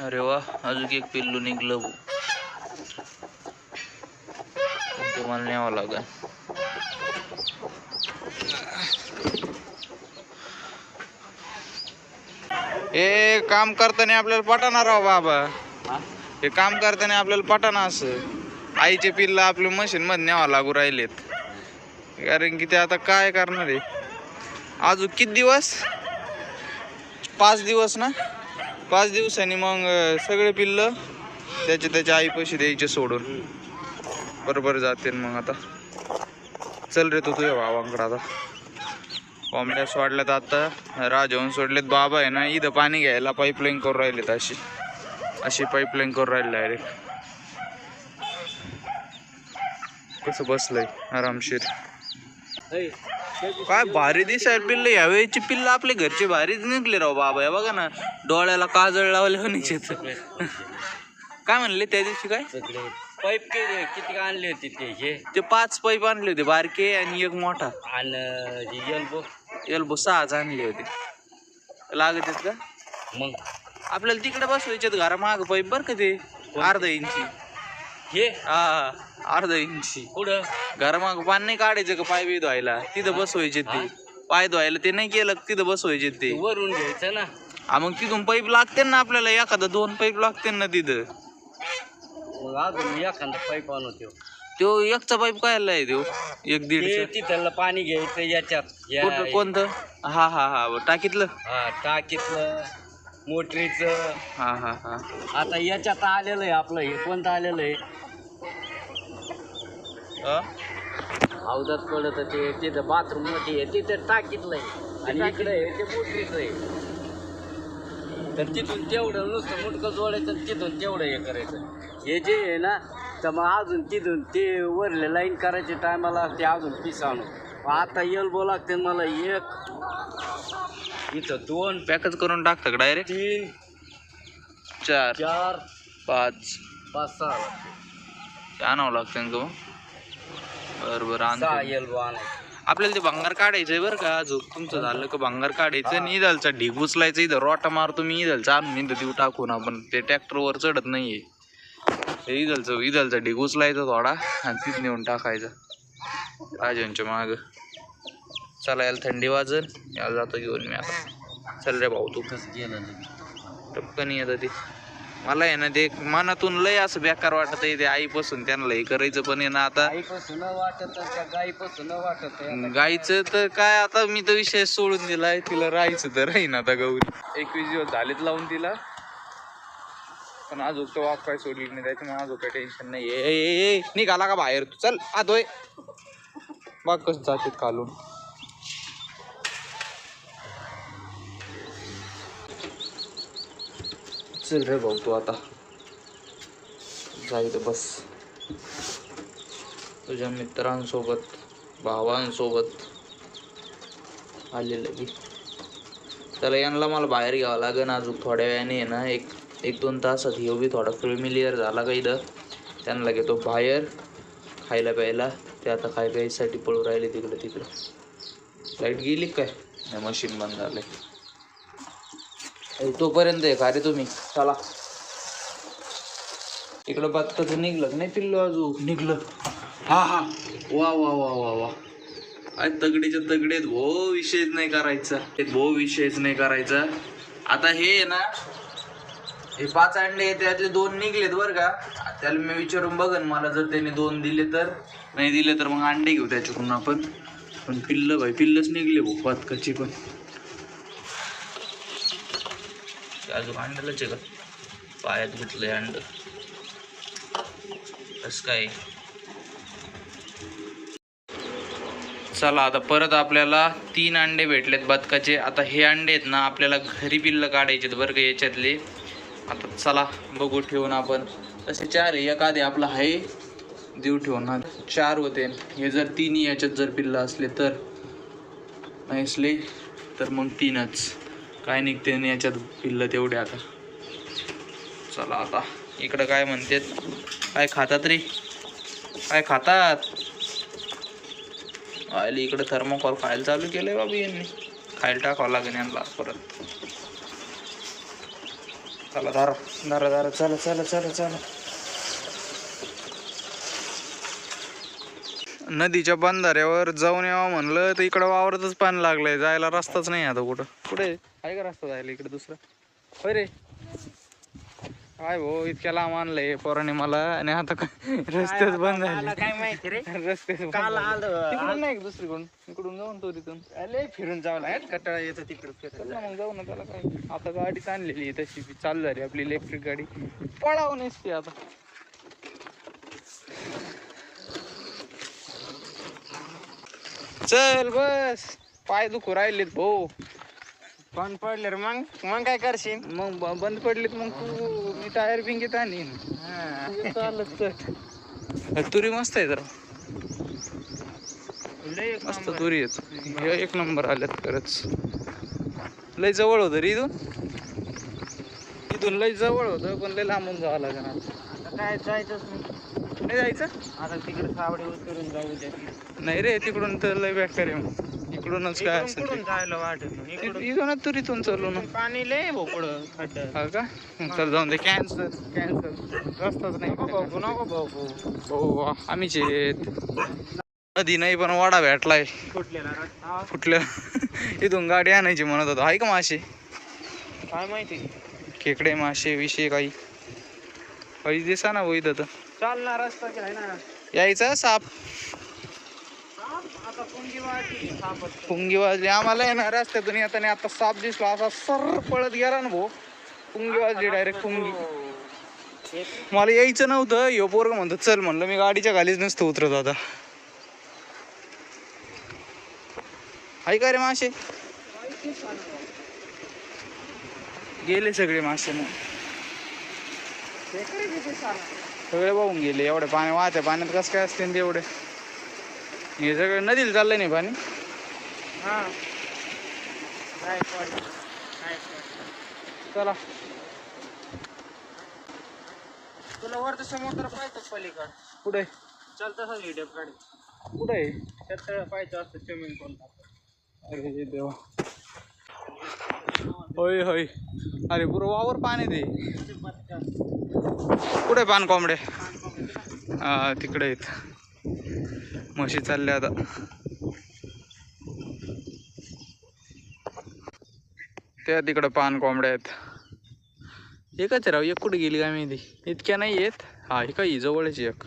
अरे वा अजून एक पिल्लू निघलं तुम्हाला न्यावं लागेल. हे काम करताना आपल्याला पटाना राव बाबा. हे? काम करताना आपल्याला पटाना असं. आईचे पिल्ला आपल्या मशीन मध्ये न्यावं लागू राहिलेत. कारण की ते आता काय करणार आहे? अजून किती दिवस? पाच दिवस ना? पाच दिवसांनी मग सगळे सगळे पिल्ल त्याच्या आई पैसे द्यायचे सोडून. बरोबर जातील मग आता. चल रे तू तुझ्या भावांकडे आता. कोंबड्या सोडल्यात आता राजहून सोडलेत. बाबा आहे ना इथं पाणी घ्यायला पाईपलाईन करून राहिलेत अशी. अशी पाईपलाईन करून राहिली डायरेक्ट कसं बसलंय आरामशीर. काय भारी दिसायला पिल्ल यावेळीची पिल्ल आपले घरचे भारीच निघले राव बाबा हे बघा ना डोळ्याला काजळ लावले म्हणायचे काय म्हणले त्या दिवशी काय? पाईप किती आणले होते ते हे? ते पाच पाईप आणले होते बारके आणि एक मोठा. आणि एल्बो एल्बो सहाच आणले होते. लागत आहेत का? मग? आपल्याला तिकडे बसवायच्यात घरा माग पाईप बर का ते? अर्धा इंची. हे हा. अर्धा इंची. कुठं घरामाग पाणी नाही काढायचं का पाय बी धुवायला? तिथं बसवायचे ते. पाय धुवायला ते नाही केलं का तिथं बसवायचे ते. वरून घ्यायचं ना. हा मग तिथून पाईप लागते ना आपल्याला? एखादा दोन पाईप लागते ना तिथं. मग अजून एखादा पाईप आणतो. तो एकचा पाईप काय आहे तो? एक ते तिथलं पाणी घ्यायचं याच्यात. या- कोणतं? हा हा हा. टाकीतलं? हा टाकीतलं. मोटरीचं. हा हा हा. आता याच्यात आलेलं आहे आपलं हे. कोणतं आलेलं आहे? अवधात पडत ते तिथं बाथरूममध्ये आहे. तिथं टाकीतलं आहे आणि इकडे आहे ते मोटरीचं आहे. तर तिथून तेवढं नुसतं मुटकं जोडायचं तिथून तेवढं हे करायचं. हे जे आहे ना तर मग अजून तिथून ते वरले लाईन करायचे टायमाला ते अजून पीस आणू मग आता एल्बो लागते मला एक इथं दोन पॅकच करून टाकतं डायरेक्ट. तीन चार चार पाच. पाच सहा लागते. आणावं लागतं ना तो बरं बरं आपल्याला ते भंगार काढायचंय बरं का अजून. तुमचं झालं का भंगार काढायचं आणि इदलचा ढीग उचलायचं इथं रोटा मारतो मी इदलचा आणून इथं देऊ टाकून आपण. ते ट्रॅक्टरवर चढत नाहीये. ते इदलचं इदलचा ढीग उचलायचा थोडा आणि तिथं नेऊन टाकायचा. राजांच्या माग. चला याला थंडी वाजन याला जातो घेऊन मी आता. चल रे भाऊ तू कसं गेलं. टपकन येतं ते. मला आहे ना ते मनातून लय असं बेकार वाटत आहे ते आईपासून त्यांना हे करायचं पण आहे ना आता. गाईचं तर काय आता मी तर विषय सोडून दिलाय तिला राहायचं तर राहीन आता गौरी. एकवीस दिवस झालेत लावून तिला. पण अजून तो वाफ काय सोडली नाही त्याच्यामुळे अजून काही टेन्शन नाही. निघाला का बाहेर तू? चल आतोय बघ कसं जातात खालून. चल रे भाऊ तू आता. जाईल बस. तुझ्या मित्रांसोबत भावांसोबत आलेलं की त्याला यांना मला बाहेर घ्यावं लागेल अजून थोड्या वेळाने आहे ना. एक एक दोन तासात ह्यो बी थोडा फेमिलियर झाला का इथं. त्यांना घेतो बाहेर खायला प्यायला. ते आता खाय प्यायसाठी पळू राहिले तिकडं तिकडं. लाइट गेली काय? नाही मशीन बंद झालं आहे तोपर्यंत आहे का रे तुम्ही. चला. इकडं बत्ताचं निघलं नाही पिल्लो अजून निघलं. हा हा. वा वा वा वा वा. अरे तगडीच्या तगडेत भो विषयच नाही करायचा. ते भो विषयच नाही करायचा. आता हे आहे ना हे पाच अंडे त्यातले दोन निघलेत बरं का. त्याला मी विचारून बघन मला जर त्याने दोन दिले तर. नाही दिले तर मग अंडे घेऊ त्याच्याकडून आपण. पण पिल्ल भाई पिल्लच निघले भो पातकाची पण ते अजून अंड्यालाच आहे का? पायात गुतलंय अंड. कसं काय? चला आता परत आपल्याला तीन अंडे भेटलेत बदकाचे. आता हे अंडे आहेत ना आपल्याला घरी पिल्ल काढायचे आहेत बरं का याच्यातले. आता चला बघू ठेवून आपण. तसे चार आहे आपला आधी आहे. देऊ ठेवून. ना चार होते. हे जर तिन्ही याच्यात जर पिल्लं असले तर. नाहीसले तर मग तीनच. काय निघते आणि याच्यात पिल्लं तेवढे आता. चला आता. इकडं काय म्हणतात? काय खातात रे? काय खातात? आले इकडे थर्मोकॉल खायला चालू केलंय बाबी यांनी. खायला टाकावं लागेल यांना परत. चला धारा दारा दारा. चला चला चला चला. नदीच्या बंधाऱ्यावर जाऊन यावं म्हणलं तर इकडं वावरतच पाणी लागलंय. जायला रस्ताच नाही आता कुठं. कुठे? आहे? का रस्ता जायला इकडे दुसरा? होय रे. काय भाऊ इतक्या लांब आणलंय पोराने मला. आणि आता काय रस्तेच बंद झाले. काय माहिती रे? रस्ते काल. आलं. तिकडून नाही दुसरीकडून? इकडून जाऊन तो तिथून. लय फिरून जावं लागेल. कटाळा येतो तिकडे मग जाऊ ना त्याला काय. आता गाडीच आणलेली आहे तशी. चालू झाली आपली इलेक्ट्रिक गाडी. पळावं नसते आता. चल बस. पाय दुखू राहिलेत भाऊ. पण पडले रे. मग मग काय करशील? मग ब- बंद पडलीत मग तू मी टायर बिंगीत आणीन. तुझं चालत चल. तुरी मस्त आहे जरा. लय मस्त तुरी आहेत. हे एक नंबर आल्यात खरंच. लय जवळ होतं रे इथून. इथून लय जवळ होतं पण लय लांबून जावं. आता काय जायचंच नाही. नाही जायचं? आता तिकडे सावडे उतरून जाऊ द्या नाही रे तिकडून तर लय बेकार आहे मग. इकडूनच काय असेल कुठून जायला वाटत नाही. ते. इकडून इथूनच तुरीतून चालू ना. पाणी लय भाऊ खड्ड. हा का? चल जाऊन दे. कॅन्सल कॅन्सल रस्ताच नाही भाऊ नको भाऊ वा, आम्हीच आहेत. नदी नाही पण वाडा भेटलाय. फुटलेला रस्ता. कुठल्या इथून गाडी आणायची म्हणत होतो. आहे का मासे काय माहिती? खेकडे मासे विषय काही. काही दिसा ना इथं तर. चालणार रस्ता की आहे ना. यायचा साप. आता पुंगी वाजली. आम्हाला आहे ना रस्त्यातून येताना आता साप दिसला. असा सर पळत गेला ना भाऊ. पुंगी वाजली डायरेक्ट पुंगी. मला यायचं नव्हतं. यो पोरग म्हणतो चल म्हणलं. मी गाडीच्या खालीच नसतं उतरत आता आहे का रे मासे? गेले सगळे मासे मग. सगळे वाहून गेले एवढे पाणी वाहते पाण्यात कसं काय असते तेवढे हे सगळं नदीला चाललंय नाही पाणी. चला. तुला वरचं समुद्र पाहिजे पलीकड. पुढे चल तसंच व्हिडिओ काढ पुढे त्यात पाहिजे असतं स्विमिंग पूल अरे देवा. होय होय. अरे पुरं वावर पाणी दे कुठे पान कोंबडे? हा तिकडे आहेत. म्हशी चालल्या आता. त्या तिकडं पान कोंबड्या आहेत. एकच राव एक कुठे गेली काय माहिती? इतक्या नाही आहेत. हा ही काही जवळच आहे एक.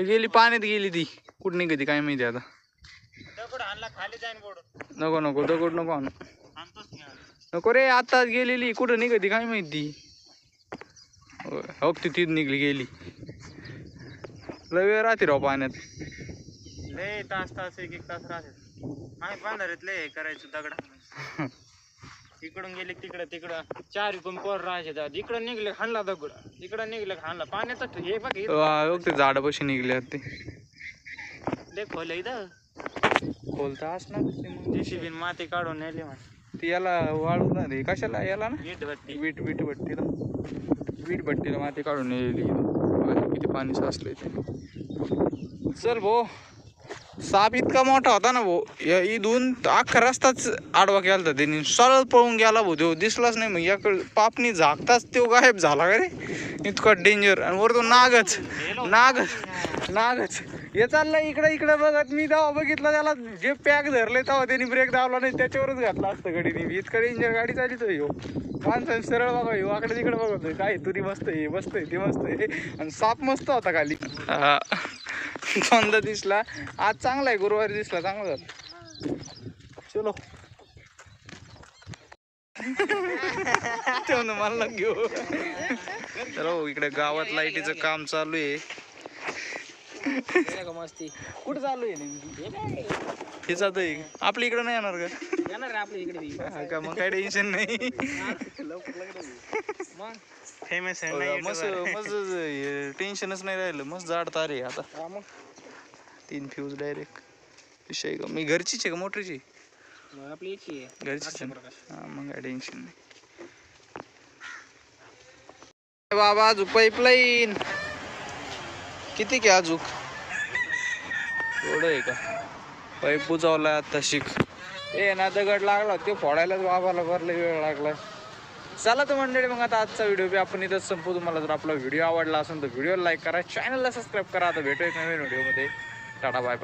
गेली पाण्यात गेली ती. कुठं निघती काय माहिती आता. नको नको दगड नको नको रे आताच गेलेली. कुठं निघती काय माहिती? हो ती तीच निघली गेली. लय वेळ राहते राव पाण्यात. लय तास तास एक एक तास राहते. आम्ही बांधारीत लय हे करायचं दगडा. इकडून गेले तिकडं तिकडं. चार इकडून पोर राहायचे इकडं निघले खाणला दगड. इकडं निघले खाणला पाण्याचं हे बघ हे ते झाडापाशी निघले आहेत ते. लय खोल इथं. खोलता असणार. ते मग. जेसीबीन माती काढून नेली म्हण. ते याला वाळू ना रे कशाला? याला ना? वीट भट्टी वीट वीट भट्टीला वीट भट्टीला माती काढून नेलेली किती पाणी साचलंय ते. चल भो साप इतका मोठा होता ना भाऊ या इथून अख्खा रस्ताच आडवा केला होता त्यांनी. सरळ पळून गेला भाऊ तो दिसलाच नाही. मग याकडे पापणी झाकताच तो गायब झाला का रे? इतका डेंजर आणि वरतो नागच नागच नागच. हे चाललंय इकडे इकडे बघत. मी तेव्हा बघितलं त्याला जे पॅक धरले तेव्हा त्यांनी ब्रेक दावला नाही. त्याच्यावरच घातला असतं गडीने इतकडे इंजिन गाडी चालित हो माणसाने सरळ बघा हो आकडे तिकडे बघतोय काय तुरी मस्त हे मस्त आहे ते मस्त आहे. आणि साप मस्त होता खाली. हा. दोनदा दिसला. आज चांगला आहे गुरुवारी दिसला. चांगला झाला. चलो. ठेवून मला घेऊ. चलो हो, इकडे गावात लाईटीचं काम चालू आहे. मस्ती. कुठं चालू आहे नेमकी? हे जात आहे आपल्या इकडे नाही येणार का? येणार रे आपल्या इकडे हा का? मग काय टेन्शन नाही. मग? फेमस मस्त मस्त टेन्शनच नाही राहिलं. मस्त जाड तारे आहे आता. मग? तीन फ्यूज डायरेक्ट विषय का? मी घरचीच आहे का? मोटरीची आपली याची आहे. घरचीच आहे ना? हा मग काय टेन्शन नाही. बाबा अजून पाईपलाईन किती की अजूक एवढं आहे का? पाईप बुजावला आता शिक. ए ना दगड लागला ते फोडायलाच बाबाला भरला वेळ लागला. चला तर मंडळी मग आता आजचा व्हिडिओ बी आपण इथंच संपू तुम्हाला जर आपला व्हिडिओ आवडला असेल तर व्हिडिओ लाईक करा. चॅनलला सबस्क्राईब करा. आता भेटू एक नवीन व्हिडिओमध्ये टाटा बाय बाय